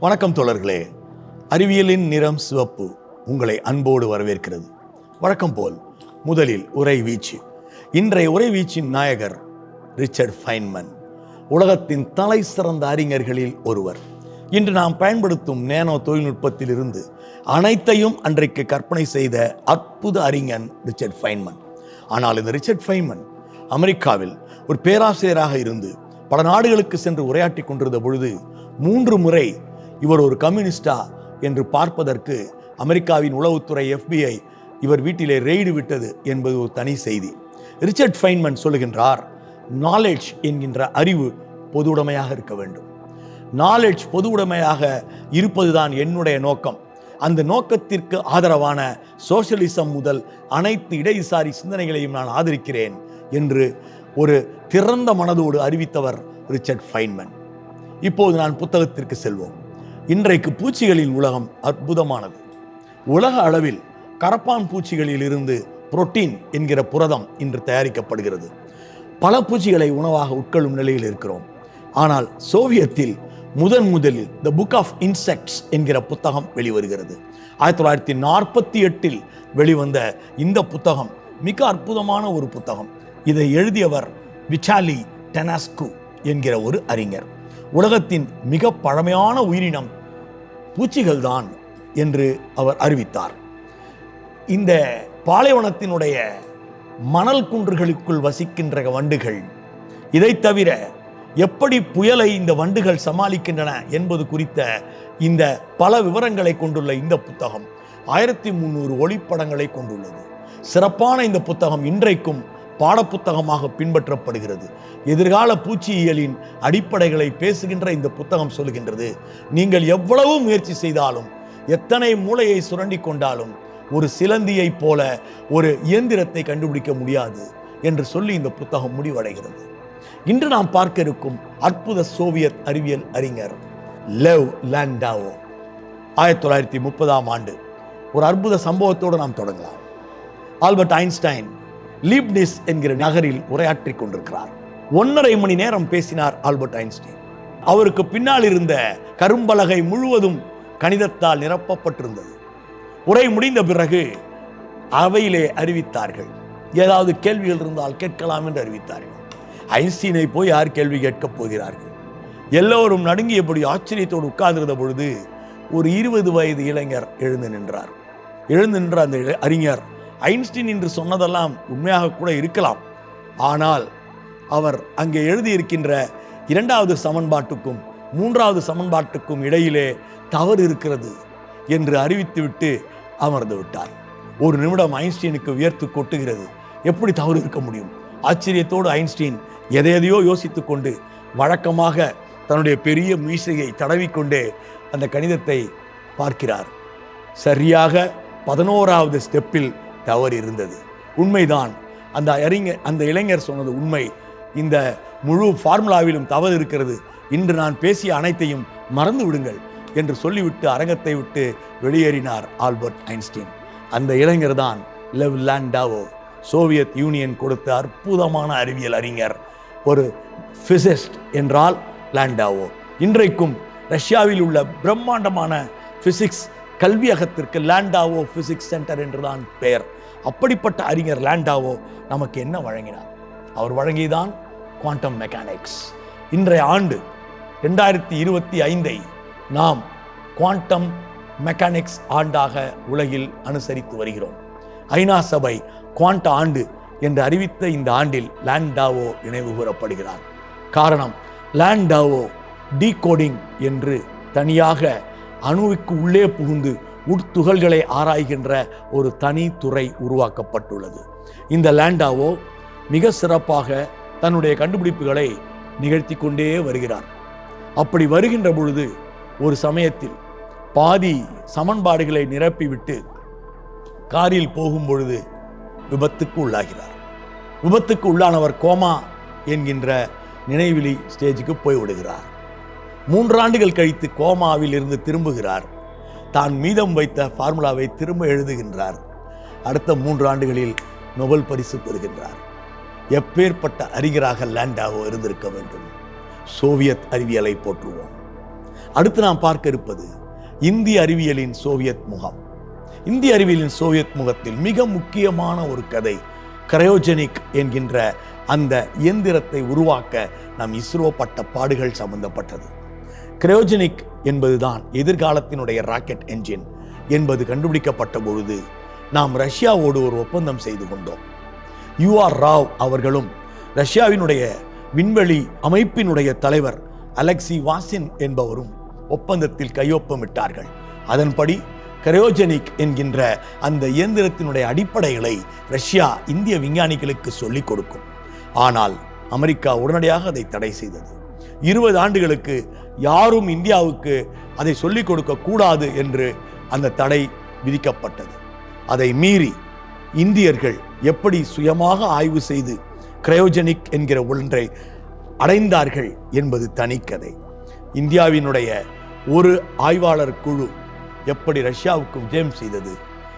வணக்கம் தோழர்களே. அறிவியலின் நிறம் சிவப்பு உங்களை அன்போடு வரவேற்கிறது. வழக்கம் போல் முதலில் உரை வீச்சு. இன்றைய உரை வீச்சின் நாயகர் ரிச்சர்ட் ஃபைன்மன். உலகத்தின் தலை சிறந்த அறிஞர்களில் ஒருவர். இன்று நாம் பயன்படுத்தும் நேனோ தொழில்நுட்பத்தில் இருந்து அனைத்தையும் அன்றைக்கு கற்பனை செய்த அற்புத அறிஞன் ரிச்சர்ட் ஃபைன்மன். ஆனால் இந்த ரிச்சர்ட் ஃபைன்மன் அமெரிக்காவில் ஒரு பேராசிரியராக இருந்து பல நாடுகளுக்கு சென்று உரையாற்றி கொண்டிருந்த பொழுது மூன்று முறை இவர் ஒரு கம்யூனிஸ்டா என்று பார்ப்பதற்கு அமெரிக்காவின் உளவுத்துறை எஃபிஐ இவர் வீட்டிலே ரெய்டு விட்டது என்பது ஒரு தனி செய்தி. ரிச்சர்ட் ஃபைன்மன் சொல்லுகின்றார் நாலேஜ் என்கின்ற அறிவு பொதுவுடைமையாக இருக்க வேண்டும். நாலேஜ் பொதுவுடைமையாக இருப்பதுதான் என்னுடைய நோக்கம். அந்த நோக்கத்திற்கு ஆதரவான சோசியலிசம் முதல் அனைத்து இடதுசாரி சிந்தனைகளையும் நான் ஆதரிக்கிறேன் என்று ஒரு திறந்த மனதோடு அறிவித்தவர் ரிச்சர்ட் ஃபைன்மன். இப்போது நான் புத்தகத்திற்கு செல்வோம். இன்றைக்கு பூச்சிகளின் உலகம் அற்புதமானது. உலக அளவில் கரப்பான் பூச்சிகளில் இருந்து புரோட்டீன் என்கிற புரதம் இன்று தயாரிக்கப்படுகிறது. பல பூச்சிகளை உணவாக உட்கொள்ளும் நிலையில் இருக்கிறோம். ஆனால் சோவியத்தில் முதன் முதலில் த புக் ஆஃப் இன்செக்ட்ஸ் என்கிற புத்தகம் வெளிவருகிறது. ஆயிரத்தி தொள்ளாயிரத்தி நாற்பத்தி எட்டில் வெளிவந்த இந்த புத்தகம் மிக அற்புதமான ஒரு புத்தகம். இதை எழுதியவர் விச்சாலி டெனாஸ்கு என்கிற ஒரு அறிஞர். உலகத்தின் மிக பழமையான உயிரினம் பூச்சிகள்தான் என்று அவர் அறிவித்தார். இந்த பாலைவனத்தினுடைய மணல் குன்றுகளுக்குள் வசிக்கின்ற வண்டுகள் இதை தவிர எப்படி புயலை இந்த வண்டுகள் சமாளிக்கின்றன என்பது குறித்த இந்த பல விவரங்களை கொண்டுள்ள இந்த புத்தகம் ஆயிரத்தி முந்நூறு ஒளிப்படங்களை கொண்டுள்ளது. சிறப்பான இந்த புத்தகம் இன்றைக்கும் பாடப்புத்தகமாக பின்பற்றப்படுகிறது. எதிர்கால பூச்சியியலின் அடிப்படைகளை பேசுகின்ற இந்த புத்தகம் சொல்கின்றது. நீங்கள் எவ்வளவு முயற்சி செய்தாலும் எத்தனை மூளையை சுரண்டி கொண்டாலும் ஒரு சிலந்தியைப் போல ஒரு இயந்திரத்தை கண்டுபிடிக்க முடியாது என்று சொல்லி இந்த புத்தகம் முடிவடைகிறது. இன்று நாம் பார்க்க இருக்கும் அற்புத சோவியத் அறிவியல் அறிஞர் லெவ் லேண்டாவோ. ஆயிரத்தி தொள்ளாயிரத்தி முப்பதாம் ஆண்டு. ஒரு அற்புத சம்பவத்தோடு நாம் தொடங்கலாம். ஆல்பர்ட் ஐன்ஸ்டைன் லீப்னிஸ் என்கிற நகரில் உரையாற்றி கொண்டிருக்கிறார். ஒன்றரை மணி நேரம் பேசினார் ஆல்பர்ட் ஐன்ஸ்டீன். அவருக்கு பின்னால் இருந்த கரும்பலகை முழுவதும் கணிதத்தால் நிரப்பப்பட்டிருந்தது. உரை முடிந்த பிறகு அவையிலே அறிவித்தார்கள். ஏதாவது கேள்விகள் இருந்தால் கேட்கலாம் என்று அறிவித்தார்கள். ஐன்ஸ்டீனை போய் யார் கேள்வி கேட்கப் போகிறார்கள்? எல்லோரும் நடுங்கியபடி ஆச்சரியத்தோடு உட்கார்ந்திருந்த பொழுது ஒரு இருபது வயது இளைஞர் எழுந்து நின்றார். எழுந்து நின்ற அந்த அறிஞர் ஐன்ஸ்டீன் என்று சொன்னதெல்லாம் உண்மையாக கூட இருக்கலாம். ஆனால் அவர் அங்கே எழுதியிருக்கின்ற இரண்டாவது சமன்பாட்டுக்கும் மூன்றாவது சமன்பாட்டுக்கும் இடையிலே தவறு இருக்கிறது என்று அறிவித்துவிட்டு அமர்ந்து விட்டார். ஒரு நிமிடம் ஐன்ஸ்டீனுக்கு வியர்த்து கொட்டுகிறது. எப்படி தவறு இருக்க முடியும்? ஆச்சரியத்தோடு ஐன்ஸ்டீன் எதை எதையோ கொண்டு வழக்கமாக தன்னுடைய பெரிய மீசையை தடவிக்கொண்டே அந்த கணிதத்தை பார்க்கிறார். சரியாக பதினோராவது ஸ்டெப்பில் தவறு இருந்தது உண்மைதான். அந்த அறிஞர் அந்த இளைஞர் சொன்னது உண்மை. இந்த முழு ஃபார்முலாவிலும் தவறு இருக்கிறது. இன்று நான் பேசிய அனைத்தையும் மறந்து விடுங்கள் என்று சொல்லிவிட்டு அரங்கத்தை விட்டு வெளியேறினார் ஆல்பர்ட் ஐன்ஸ்டீன். அந்த இளைஞர் தான் லெவ் லேண்டாவோ சோவியத் யூனியன் கொடுத்த அற்புதமான அறிவியல் அறிஞர். ஒரு ஃபிசிஸ்ட் என்றால் லேண்டாவோ. இன்றைக்கும் ரஷ்யாவில் உள்ள பிரம்மாண்டமான ஃபிசிக்ஸ் கல்வியகத்திற்கு லேண்டாவோ பிசிக்ஸ் சென்டர் என்றுதான் பெயர். அப்படிப்பட்ட அறிஞர் லேண்டாவோ நமக்கு என்ன வழங்கினார்? அவர் வழங்கியதான் குவாண்டம் மெக்கானிக்ஸ் இன்றைய ஆண்டு ரெண்டாயிரத்தி இருபத்தி ஐந்தை நாம் குவாண்டம் மெக்கானிக்ஸ் ஆண்டாக உலகில் அனுசரித்து வருகிறோம். ஐநா சபை குவாண்ட ஆண்டு என்று அறிவித்த இந்த ஆண்டில் லேண்டாவோ நினைவு கூறப்படுகிறார். காரணம் லேண்டாவோ டீகோடிங் என்று தனியாக அணுவுக்கு உள்ளே புகுந்து உட்துகள்களை ஆராய்கின்ற ஒரு தனி துறை உருவாக்கப்பட்டுள்ளது. இந்த லேண்டாவோ மிக சிறப்பாக தன்னுடைய கண்டுபிடிப்புகளை நிகழ்த்தி கொண்டே வருகிறார். அப்படி வருகின்ற பொழுது ஒரு சமயத்தில் பாதி சமன்பாடுகளை நிரப்பிவிட்டு காரில் போகும் பொழுது விபத்துக்கு உள்ளாகிறார். விபத்துக்கு உள்ளானவர் கோமா என்கின்ற நினைவிலி ஸ்டேஜுக்கு போய் விடுகிறார் மூன்றாண்டுகள் கழித்து கோமாவில் இருந்து திரும்புகிறார். தான் மீதம் வைத்த ஃபார்முலாவை திரும்ப எழுதுகின்றார். அடுத்த மூன்று ஆண்டுகளில் நொபல் பரிசு பெறுகின்றார். எப்பேற்பட்ட அறிஞராக லேண்டாவோ இருந்திருக்க வேண்டும். சோவியத் அறிவியலை போற்றுவோம். அடுத்து நாம் பார்க்க இருப்பது இந்திய அறிவியலின் சோவியத் முகம். இந்திய அறிவியலின் சோவியத் முகத்தில் மிக முக்கியமான ஒரு கதை கிரயோஜெனிக் என்கின்ற அந்த இயந்திரத்தை உருவாக்க நம் இஸ்ரோ பட்ட பாடுகள் சம்பந்தப்பட்டது. கிரயோஜெனிக் என்பதுதான் எதிர்காலத்தினுடைய ராக்கெட் என்ஜின் என்பது கண்டுபிடிக்கப்பட்ட பொழுது நாம் ரஷ்யாவோடு ஒரு ஒப்பந்தம் செய்து கொண்டோம். யூ ஆர் ராவ் அவர்களும் ரஷ்யாவினுடைய விண்வெளி அமைப்பினுடைய தலைவர் அலெக்சி வாசின் என்பவரும் ஒப்பந்தத்தில் கையொப்பமிட்டார்கள். அதன்படி கரையோஜெனிக் என்கின்ற அந்த இயந்திரத்தினுடைய அடிப்படைகளை ரஷ்யா இந்திய விஞ்ஞானிகளுக்கு சொல்லிக் கொடுக்கும். ஆனால் அமெரிக்கா உடனடியாக அதை தடை செய்தது. இருபது ஆண்டுகளுக்கு யாரும் இந்தியாவுக்கு அதை சொல்லிக் கொடுக்க கூடாது என்று அந்த தடை விதிக்கப்பட்டது. அதை மீறி இந்தியர்கள் எப்படி சுயமாக ஆய்வு செய்து கிரயோஜெனிக் என்கிற ஒன்றை அடைந்தார்கள் என்பது தனிக்கதை இந்தியாவினுடைய ஒரு ஆய்வாளர் குழு எப்படி ரஷ்யாவுக்கு விஜயம் செய்தது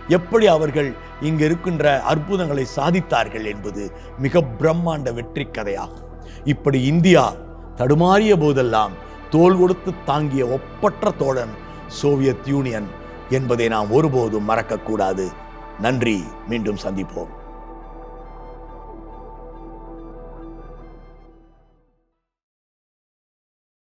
எப்படி அவர்கள் இங்கு இருக்கின்ற அற்புதங்களை சாதித்தார்கள் என்பது மிக பிரம்மாண்ட வெற்றி கதையாகும். இப்படி இந்தியா தடுமாறிய போதெல்லாம் தோல் கொடுத்து தாங்கிய ஒப்பற்ற தோழன் சோவியத் யூனியன் என்பதை நாம் ஒருபோதும் மறக்கக்கூடாது. நன்றி. மீண்டும் சந்திப்போம்.